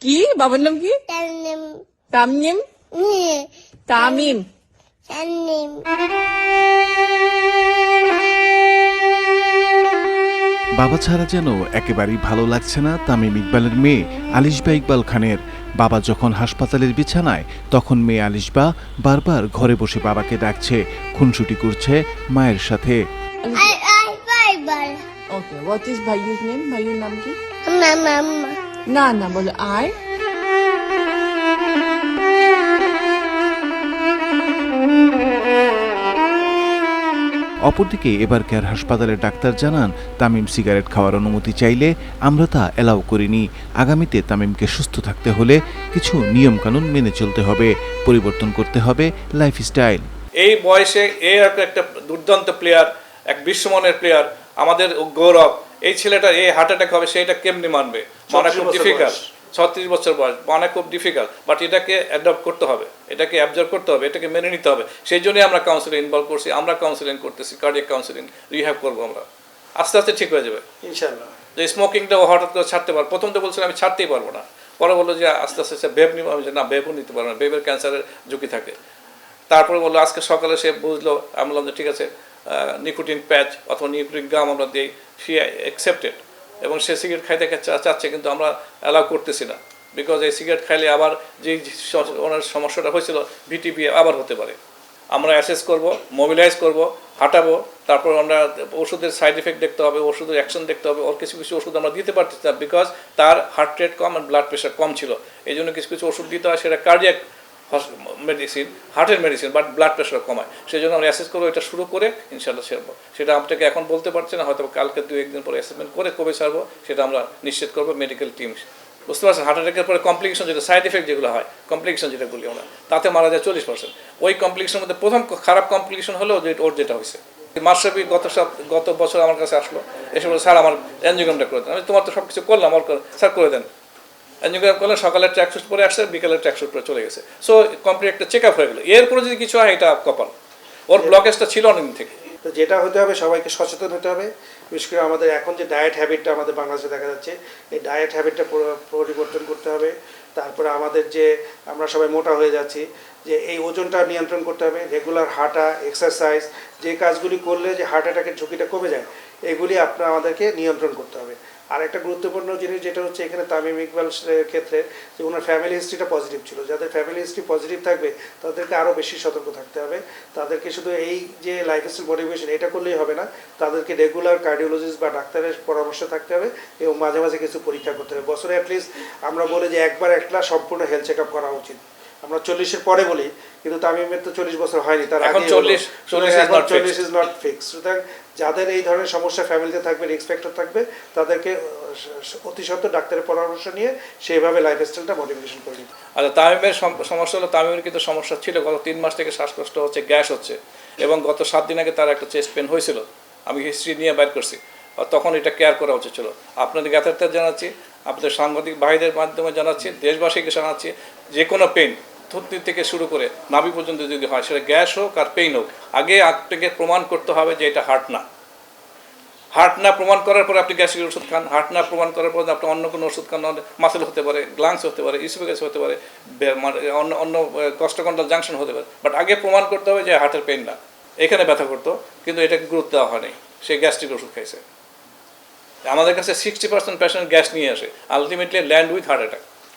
কি? বাবার নাম কি? Tanim. তামনিম তামিম। বাবা ছাড়া যেন একেবারেই ভালো লাগছে না তামিম ইকবালের মেয়ে আলিশবা ইকবাল খানের। বাবা যখন হাসপাতালের বিছানায় তখন মেয়ে আলিশবা বারবার ঘরে বসে বাবাকে ডাকছে খুনসুটি করছে মায়ের সাথে. ওকে হোয়াট ইজ ভাইয়ুর নেম ভাইয়ুর নাম কি. না না বলো আই অপরদিকে এবার কেয়ার হাসপাতালের ডাক্তার জানান তামিম সিগারেট খাওয়ার অনুমতি চাইলে আমরা তা এলাও করিনি। আগামীতে তামিমকে সুস্থ থাকতে হলে কিছু নিয়মকানুন মেনে চলতে হবে পরিবর্তন করতে হবে লাইফস্টাইল। এই বয়সে এ একটা একটা দুর্দান্ত প্লেয়ার এক বিশ্বমানের প্লেয়ার আমাদের গৌরব এই ছেলেটা এই হার্ট অ্যাটাক হবে সেটা কেমনি মানবে? মানে খুব ডিফিকাল্ট ছত্রিশ বছর বয়স মানে খুব ডিফিকাল্ট বাট এটাকে অ্যাডপ্ট করতে হবে এটাকে অ্যাবজর্ভ করতে হবে এটাকে মেনে নিতে হবে। সেই জন্যই আমরা কাউন্সিলিং ইনভলভ করছি আমরা কাউন্সিলিং করতেছি কার্ডিয়াক কাউন্সিলিং রিহ্যাব করব আমরা। আস্তে আস্তে ঠিক হয়ে যাবে। ইনশাল্লাহ যে স্মোকিংটা হঠাৎ করে ছাড়তে পারব প্রথম তো বলছিলাম আমি ছাড়তেই পারব না। পরে বলল যে আস্তে আস্তে সে বেব নিব আমি না বেবও নিতে পারব না বেবের ক্যান্সারের ঝুঁকি থাকে। তারপরে বলল আজকে সকালে সে বুঝলো। আমি বললাম যে ঠিক আছে। নিকোটিন প্যাচ অথবা নিকোটিন গাম আমরা দিই, সি অ্যাকসেপ্টেড এবং সে সিগারেট খাইতে চাচ্ছে, কিন্তু আমরা অ্যালাউ করতেছি না। বিকজ এই সিগারেট খাইলে আবার যে ওনার সমস্যাটা হয়েছিল ভিটিপি আবার হতে পারে। আমরা অ্যাসেস করব মোবিলাইজ করব, হাঁটাবো, তারপর আমরা ওষুধের সাইড এফেক্ট দেখতে হবে, ওষুধের অ্যাকশন দেখতে হবে, ওর কিছু কিছু ওষুধ আমরা দিতে পারতেছি না বিকজ তার হার্ট রেট কম আর ব্লাড প্রেশার কম ছিল। এই জন্য কিছু কিছু ওষুধ দিতে হয়, সেটা কার্ডিয়াক মেডিসিন হার্টের মেডিসিন বাট ব্লাড প্রেশার কমায়। সেই জন্য আমরা অ্যাসেস করব, এটা শুরু করে ইনশাল্লাহ ছাড়বো। সেটা আপনাকে এখন বলতে পারছি না হয়তো কালকে দু একদিন পরে অ্যাসেসমেন্ট করে কবে ছাড়বো, সেটা আমরা নিশ্চিত করব মেডিকেল টিম বুঝতে পারছেন? হার্ট অ্যাটাকের পরে কমপ্লিকেশন যেটা সাইড এফেক্ট যেগুলো হয় কমপ্লিকেশন যেটা বলি আমরা, তাতে মারা যায় চল্লিশ পার্সেন্ট ওই কমপ্লিকেশনের মধ্যে প্রথম খারাপ কমপ্লিকেশন হলো যে ওর যেটা হয়েছে। মাসরবি গত সব গত বছর আমার কাছে আসলো, এসে বলে স্যার, আমার অ্যানজিওগ্রামটা করে দেন। আমি, তোমার তো সব কিছু করলাম আমার স্যার, করে দেন। অ্যানজিওগ্রাম করলে সকালের ট্র্যাক শুট পরে আসছে বিকালের ট্র্যাক শুট পরে চলে গেছে। সো কমপ্লিট একটা চেক আপ হয়ে গেলো। এরপরে যদি কিছু হয় এটা কপাল। ওর ব্লকেজটা ছিল অনেকদিন থেকে। তো যেটা হতে হবে সবাইকে সচেতন হতে হবে। বিশেষ করে আমাদের এখন যে ডায়েট হ্যাবিটটা আমাদের বাংলাদেশে দেখা যাচ্ছে এই ডায়েট হ্যাবিটটা পরিবর্তন করতে হবে। তারপরে আমাদের যে আমরা সবাই মোটা হয়ে যাচ্ছি যে এই ওজনটা নিয়ন্ত্রণ করতে হবে। রেগুলার হাঁটা এক্সারসাইজ যে কাজগুলি করলে যে হার্ট অ্যাটাকের ঝুঁকিটা কমে যায় এগুলি আপনার আমাদেরকে নিয়ন্ত্রণ করতে হবে। আর একটা গুরুত্বপূর্ণ জিনিস যেটা হচ্ছে এখানে তামিম ইকবাল ক্ষেত্রে যে ওনার ফ্যামিলি হিস্ট্রিটা পজিটিভ ছিল। যাদের ফ্যামিলি হিস্ট্রি পজিটিভ থাকবে, তাদেরকে আরও বেশি সতর্ক থাকতে হবে। তাদেরকে শুধু এই যে লাইফস্টাইল মোটিভেশন এটা করলেই হবে না। তাদেরকে রেগুলার কার্ডিওলজিস্ট বা ডাক্তারের পরামর্শ থাকতে হবে এবং মাঝে মাঝে কিছু পরীক্ষা করতে হবে। বছরে অ্যাটলিস্ট আমরা বলি যে একবার একটা সম্পূর্ণ হেলথ চেক আপ করা উচিত। আমরা চল্লিশের পরে বলি কিন্তু তামিমের তো চল্লিশ বছর হয়নি তার এখন আগেই হলো। 40 সুতরাং 40 is এখন not fixed. চল্লিশ ইজ নট ফিক্স সুতরাং যাদের এই ধরনের সমস্যা ফ্যামিলিতে থাকবে ফ্যাক্টর থাকবে তাদেরকে অতি সত্ত্বর ডাক্তারের পরামর্শ নিয়ে সেইভাবে লাইফস্টাইলটা মডিফিকেশন করে নিতে। আচ্ছা তামিমের সমস্যা হলো তামিমের কিন্তু সমস্যা ছিল গত তিন মাস থেকে শ্বাসকষ্ট হচ্ছে গ্যাস হচ্ছে এবং গত সাত দিন আগে তার একটা চেস্ট পেন হয়েছিল আমি হিস্ট্রি নিয়ে বাইর করছি তখন এটা কেয়ার করা উচিত ছিল আপনাদের জ্ঞাতার্থে জানাচ্ছি আপনাদের সাংবাদিক ভাইদের মাধ্যমে জানাচ্ছি দেশবাসীকে জানাচ্ছি যে কোনো পেন থুতনি থেকে শুরু করে নাভি পর্যন্ত যদি হয়, সেটা গ্যাস হোক আর পেইন হোক, আগে আপনাকে প্রমাণ করতে হবে যে এটা হার্ট না। হার্ট না প্রমাণ করার পরে আপনি গ্যাসের ওষুধ খান, হার্ট না প্রমাণ করার পর আপনি অন্য কোনো ওষুধ খান মাসেল হতে পারে গ্লাংস হতে পারে ইসোফেগাস হতে পারে মানে অন্য অন্য কষ্টকণ্ডল জাংশন হতে পারে। বাট আগে প্রমাণ করতে হবে যে হার্টের পেন না। এখানে ব্যথা করতো, কিন্তু এটাকে গুরুত্ব দেওয়া হয়নি। সে গ্যাস্ট্রিক ওষুধ খাইছে। আমাদের কাছে সিক্সটি পার্সেন্ট পেশেন্ট গ্যাস নিয়ে আসে। Ultimately land with heart attack